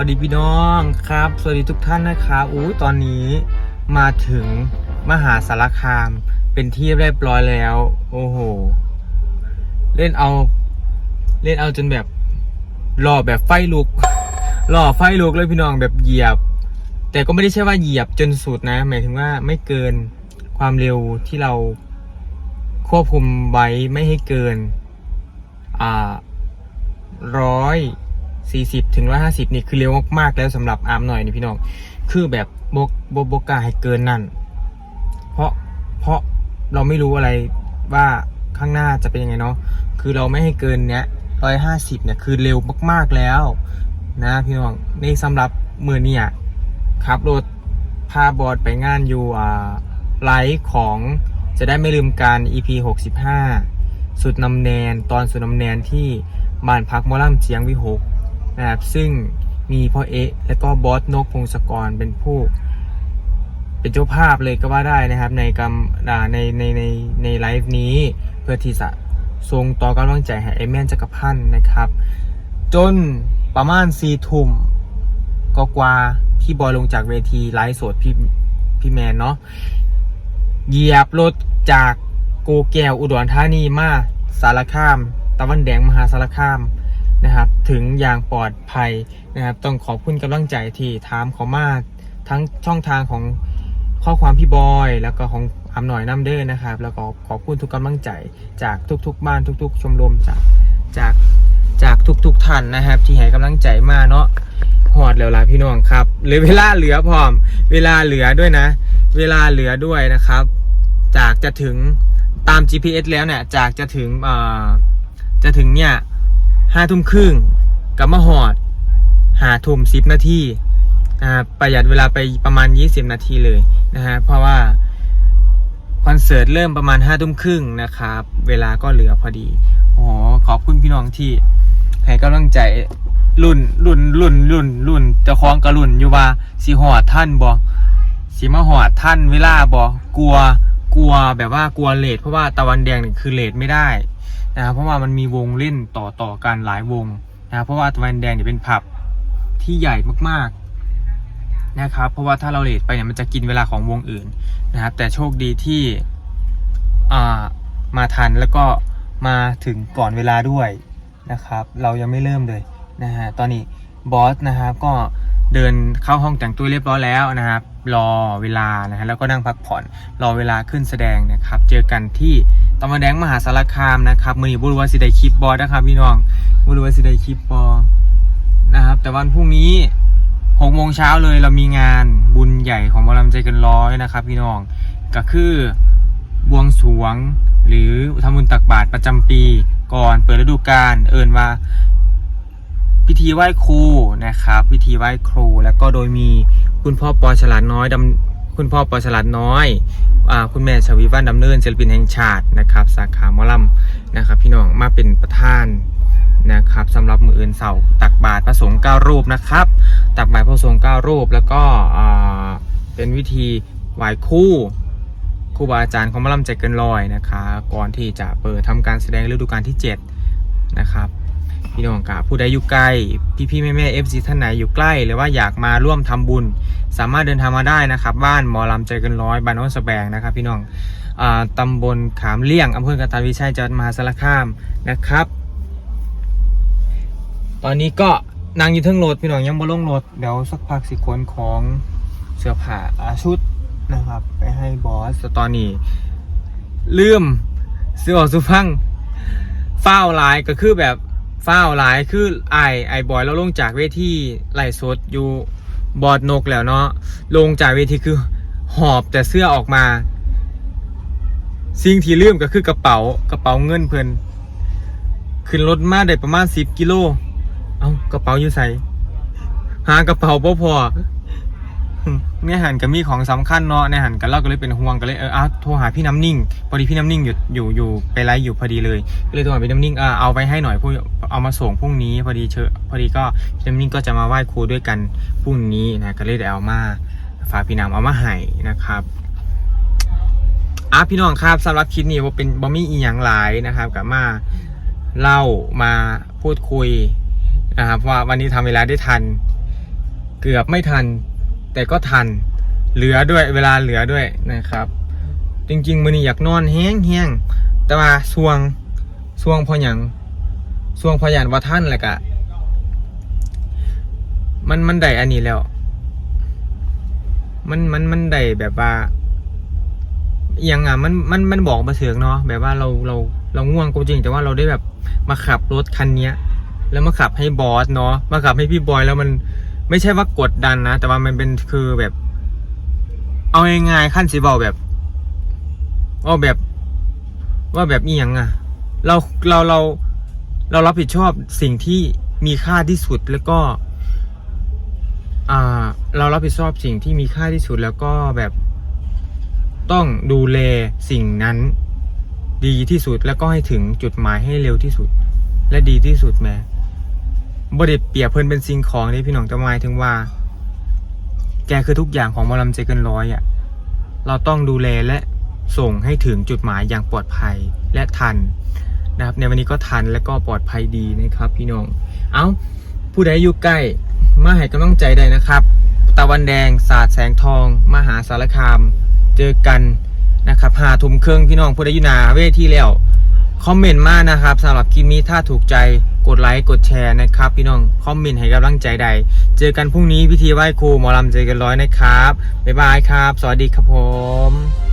วัสดีพี่น้องครับ สวัสดีทุกท่านนะครับอู้ตอนนี้มาถึงมหาสารคามเป็นที่เรียบร้อยแล้ว โอ้โห เล่นเอา เล่นเอาจนแบบหล่อแบบไฟลุกหล่อไฟลุกเลยพี่น้องแบบเหยียบ แต่ก็ไม่ได้ใช่ว่าเหยียบจนสุดนะ หมายถึงว่าไม่เกินความเร็วที่เราควบคุมไว้ไม่ให้เกิน อ่าร้อย สี่สิบถึงร้อยห้าสิบนี่คือเร็วมากๆแล้วสำหรับอาร์มหน่อยนี่พี่น้อง คือแบบบกบกบกาให้เกินนั่น เพราะเพราะเราไม่รู้อะไรว่าข้างหน้าจะเป็นยังไงเนาะ คือเราไม่ให้เกินเนี้ยร้อยห้าสิบเนี่ยคือเร็วมากๆแล้วนะพี่น้อง ในสำหรับมือเนี่ยขับรถพาบอดไปงานอยู่อ่าไลฟ์ของจะได้ไม่ลืมการ EP 65 สุดนำแนน ตอนสุดนำแนนที่บ้านพักมอลำเจียงวิหก นะครับซึ่งมีพ่อเอะและก็บอสนกพงศกรเป็นผู้ เป็นเจ้าภาพเลยก็ว่าได้นะครับ ในกำในในในในไลฟ์นี้เพื่อที่จะทรงต่อกำลังใจให้ไอแมนจักรพันธ์นะครับ จนประมาณสี่ทุ่มก็กว่าพี่บอยลงจากเวทีไลฟ์สดพี่พี่แมนเนาะเหยียบรถจากโกแก้วอุดรธานีมาสารคาม ตะวันแดงมหาสารคาม นะครับถึงอย่างปลอดภัยนะครับต้องขอบคุณกำลังใจที่ถามเขามาทั้งช่องทางของข้อความพี่บอย แล้วก็ของอำหน่อยน้ำเด้อนะครับ แล้วก็ขอบคุณทุกกำลังใจจากทุกๆ บ้านทุก ๆ ชมรมจากจากจากทุกๆท่านนะครับ ที่ให้กำลังใจมาเนาะหอดแล้วล่ะพี่น้องครับเหรือเวลาเหลือพร้อม เวลาเหลือด้วยนะ เวลาเหลือด้วยนะครับ จากจะถึงตาม GPS แล้วเนี่ยจากจะถึงเอ่อจะถึงเนี่ย ห้าทุ่มครึ่งกับมาหอดหาทุ่มสิบนาทีนะครับประหยัดเวลาไปประมาณ 20 นาทีเลยนะฮะเพราะว่าคอนเสิร์ตเริ่มประมาณห้าทุ่มครึ่งนะครับ เวลาก็เหลือพอดีอ๋อขอบคุณพี่น้องที่ให้กำลังใจรุ่นรุ่นรุ่นรุ่นรุ่นเจะคล้าของกระรุ่นอยู่ว่าสีหอดท่านบอสีมาหอดท่านเวลาบอกลัวกลัวแบบว่ากลัวเลทเพราะว่าตะวันแดงเนี่ยคือเลทไม่ได้ นะครับเพราะว่ามันมีวงเล่นต่อต่อกันหลายวงนะครับเพราะว่าตะวันแดงเนี่ยเป็นผับที่ใหญ่มากๆนะครับเพราะว่าถ้าเราเลทไปเนี่ยมันจะกินเวลาของวงอื่นนะครับแต่โชคดีที่มาทันแล้วก็มาถึงก่อนเวลาด้วยนะครับ เรายังไม่เริ่มเลยนะฮะตอนนี้บอสนะครับก็ เดินเข้าห้องแต่งตัวเรียบร้อยแล้วนะครับ รอเวลานะฮะแล้วก็นั่งพักผ่อน รอเวลาขึ้นแสดงนะครับ เจอกันที่ตะวันแดงมหาสารคามนะครับมือนีบุรุษวสิไดคลิปบอนะครับพี่น้องบุรุษวสิไดคลิปบอนะครับ แต่วันพรุ่งนี้หกโมงเช้าเลยเรามีงานบุญใหญ่ของหมอลำใจกันร้อยนะครับ พี่น้องก็คือบวงสรวงหรือทำบุญตักบาตรประจำปีก่อนเปิดฤดูกาลเอินว่า พิธีไหว้ครูนะครับ พิธีไหว้ครูแล้วก็โดยมีคุณพ่อปอฉลาดน้อยดำคุณพ่อปอฉลาดน้อยอคุณแม่ชวีวันดำเนินศิลปินแห่งชาตินะครับ สาขามอลำนะครับ พี่น้องมาเป็นประธานนะครับสำหรับมืออื่นเสาตักบาตรพระสงฆ์เก้ารูปนะครับ ตักบาตรพระสงฆ์เก้ารูปแล้วก็เป็นวิธีไหว้ครูครูบาอาจารย์ของมอลำใจเกินร้อยนะคะ ก่อนที่จะเปิดทำการแสดงฤดูกาลที่ 7 นะครับ พี่น้องกาผู้ใดอยู่ใกล้พี่พี่แม่แม่เอฟซีท่านไหนอยู่ใกล้ หรือว่าอยากมาร่วมทำบุญ สามารถเดินทางมาได้นะครับ บ้านหมอลำใจเกินร้อยบ้านโน้นสแบงนะครับ พี่น้องอาตำบลขามเลี่ยงอำเภอกตาวิชัยจังหวัดมหาสารคามนะครับ ตอนนี้ก็นางอยู่เทั้งรถพี่น้องยังบ่ลงรถเดี๋ยวสักพักสิขนของเสื้อผ้าอาชุดนะครับ ไปให้บอสตอนนี้ลืมซื้อสุพังฟ้าลายก็คือแบบ ฝ้าวหลายคือไอไอบอยเราลงจากเวทีไล่สดอยู่บอดนกแล้วเนาะลงจากเวทีคือหอบแต่เสื้อออกมา สิ่งที่ลืมก็คือกระเป๋ากระเป๋าเงินเพิ่นขึ้นรถมาได้ประมาณสิบกิโล เอากระเป๋าอยู่ใส่หากระเป๋าพ่พอ ในหันก็มีของสำคัญเนาะในหันก็เราก็เลยเป็นห่วงก็เลยเออเอาโทรหาพี่น้ำนิ่งพอดีพี่น้ำนิ่งอยู่อยู่อยู่ไปไลฟ์อยู่พอดีเลยก็เลยโทรหาพี่น้ำนิ่งเออเอาไปให้หน่อยพรุ่งเอามาส่งพรุ่งนี้ พอดีเชอพอดีก็พี่น้ำนิ่งก็จะมาไหว้ครูด้วยกันพรุ่งนี้นะก็เลยได้เอามาฝากพี่น้ำเอามาให้นะครับอะพี่น้องครับสำหรับคลิปนี้ว่าเป็นบอมมี่อีหยังหลายนะครับกับมาเล่ามาพูดคุยนะครับว่าวันนี้ทำเวลาได้ทัน เกือบไม่ทัน แต่ก็ทันเหลือด้วยเวลาเหลือด้วยนะครับ จริงๆมือนี้อยากนอนแห้งแห้งแต่ว่าสวงสวงพออย่างสวงพออย่างว่าท่านแหละกะ มันมันได้อันนี้แล้ว มันมันมันได้แบบว่าอหยังอะมันมันมันบอกมาเถืองเนาะแบบว่าเราเราเราง่วงก็จริง แต่ว่าเราได้แบบมาขับรถคันเนี้ย แล้วมาขับให้บอสเนาะมาขับให้พี่บอยแล้วมัน ไม่ใช่ว่ากดดันนะ แต่ว่ามันเป็นคือแบบ เอาง่ายๆขั้นสิบอกแบบว่าแบบ ว่าแบบอีหยังอะเราเราเราเรารับผิดชอบสิ่งที่มีค่าที่สุดแล้วก็ อ่า เรารับผิดชอบสิ่งที่มีค่าที่สุดแล้วก็แบบ ต้องดูแลสิ่งนั้น ดีที่สุดแล้วก็ให้ถึงจุดหมายให้เร็วที่สุด และดีที่สุดแม้ บ่ได้เปรียบเพิ่นเป็นสิ่งของนี่พี่น้องจะหมายถึงว่า แกคือทุกอย่างของหมอลำใจเกินร้อยอะ เราต้องดูแลและส่งให้ถึงจุดหมายอย่างปลอดภัยและทันนะครับ ในวันนี้ก็ทันและก็ปลอดภัยดีนะครับ พี่น้อง เอาผู้ใดอยู่ใกล้มาให้กำลังใจได้นะครับ ตะวันแดงศาสแสงทอง มหาสารคาม เจอกันนะครับหาทุ่มเครื่องพี่น้องผู้ใดอยู่หนาเวทีแล้ว คอมเมนต์มานะครับสำหรับคลิปนี้ถ้าถูกใจกดไลค์กดแชร์นะครับพี่น้องคอมเมนต์ให้กำลังใจใด เจอกันพรุ่งนี้พิธีไหว้ครูหมอลำเจอกันร้อยนะครับบ๊ายบายครับ สวัสดีครับผม